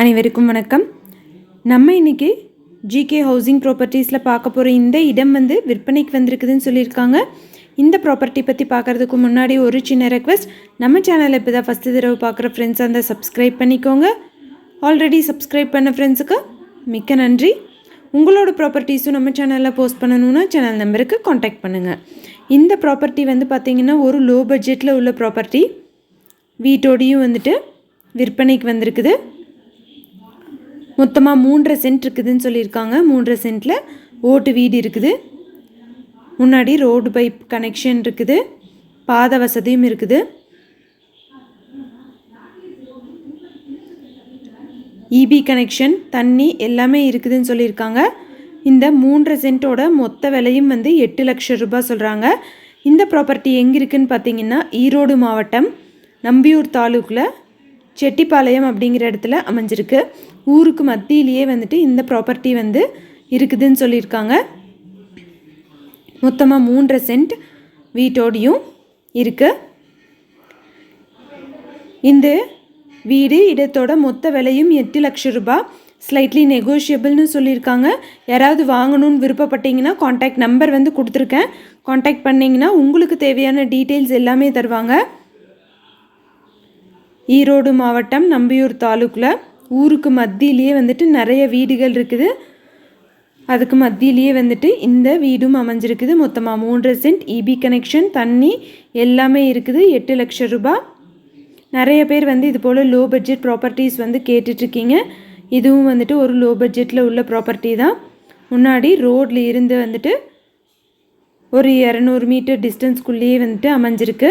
அனைவருக்கும் வணக்கம். நம்ம இன்னைக்கு ஜிகே ஹவுசிங் ப்ராப்பர்ட்டிஸில் பார்க்க போகிற இந்த இடம் வந்து விற்பனைக்கு வந்திருக்குதுன்னு சொல்லியிருக்காங்க. இந்த ப்ராப்பர்ட்டி பற்றி பார்க்குறதுக்கு முன்னாடி ஒரு சின்ன ரெக்வஸ்ட் நம்ம சேனலை இப்போ தான் ஃபஸ்ட்டு தடவை பார்க்குற ஃப்ரெண்ட்ஸ் அந்த சப்ஸ்கிரைப் பண்ணிக்கோங்க. ஆல்ரெடி சப்ஸ்கிரைப் பண்ண ஃப்ரெண்ட்ஸுக்கு மிக்க நன்றி. உங்களோட ப்ராப்பர்ட்டிஸும் நம்ம சேனலில் போஸ்ட் பண்ணணுன்னா சேனல் நம்பருக்கு காண்டாக்ட் பண்ணுங்கள் இந்த ப்ராப்பர்ட்டி வந்து பார்த்திங்கன்னா ஒரு லோ பட்ஜெட்டில் உள்ள ப்ராப்பர்ட்டி வீட்டோடையும் வந்துட்டு விற்பனைக்கு வந்திருக்குது. மொத்தமாக மூன்றரை சென்ட் இருக்குதுன்னு சொல்லியிருக்காங்க. மூன்றரை சென்ட்டில் ஓட்டு வீடு இருக்குது. முன்னாடி ரோடு பைப் கனெக்ஷன் இருக்குது. பாத வசதியும் இருக்குது. இபி கனெக்ஷன் தண்ணி எல்லாமே இருக்குதுன்னு சொல்லியிருக்காங்க. இந்த மூன்றரை சென்ட்டோட மொத்த விலையும் வந்து எட்டு லட்சம் ரூபாய் சொல்கிறாங்க இந்த ப்ராப்பர்ட்டி எங்கே இருக்குதுன்னு பார்த்தீங்கன்னா ஈரோடு மாவட்டம் நம்பியூர் தாலுக்கில் செட்டிப்பாளையம் அப்படிங்கிற இடத்துல அமைஞ்சிருக்கு. ஊருக்கு மத்தியிலேயே வந்துட்டு இந்த ப்ராப்பர்ட்டி வந்து இருக்குதுன்னு சொல்லியிருக்காங்க. மொத்தமாக மூன்றரை சென்ட் வீட்டோடையும் இருக்குது இந்த வீடு இடத்தோட மொத்த விலையும் எட்டு லட்சம் ரூபாய். ஸ்லைட்லி நெகோஷியபிள்னு சொல்லியிருக்காங்க. யாராவது வாங்கணும்னு விருப்பப்பட்டீங்கன்னா காண்டாக்ட் நம்பர் வந்து கொடுத்துருக்கேன். காண்டாக்ட் பண்ணிங்கன்னா உங்களுக்கு தேவையான டீட்டெயில்ஸ் எல்லாமே தருவாங்க. ஈரோடு மாவட்டம் நம்பியூர் தாலுக்கில். ஊருக்கு மத்தியிலேயே வந்துட்டு நிறைய வீடுகள் இருக்குது. அதுக்கு மத்தியிலேயே வந்துட்டு இந்த வீடும் அமைஞ்சிருக்குது. மொத்தமாக மூன்று சென்ட் இபி கனெக்ஷன் தண்ணி எல்லாமே இருக்குது. எட்டு லட்சம் ரூபாய் நிறைய பேர் வந்து இது போல் லோ பட்ஜெட் ப்ராப்பர்ட்டிஸ் வந்து கேட்டுட்ருக்கீங்க. இதுவும் வந்துட்டு ஒரு லோ பட்ஜெட்டில் உள்ள ப்ராப்பர்ட்டி தான். முன்னாடி ரோடில் இருந்து வந்துட்டு ஒரு இரநூறு மீட்டர் டிஸ்டன்ஸ்குள்ளேயே வந்துட்டு அமைஞ்சிருக்கு.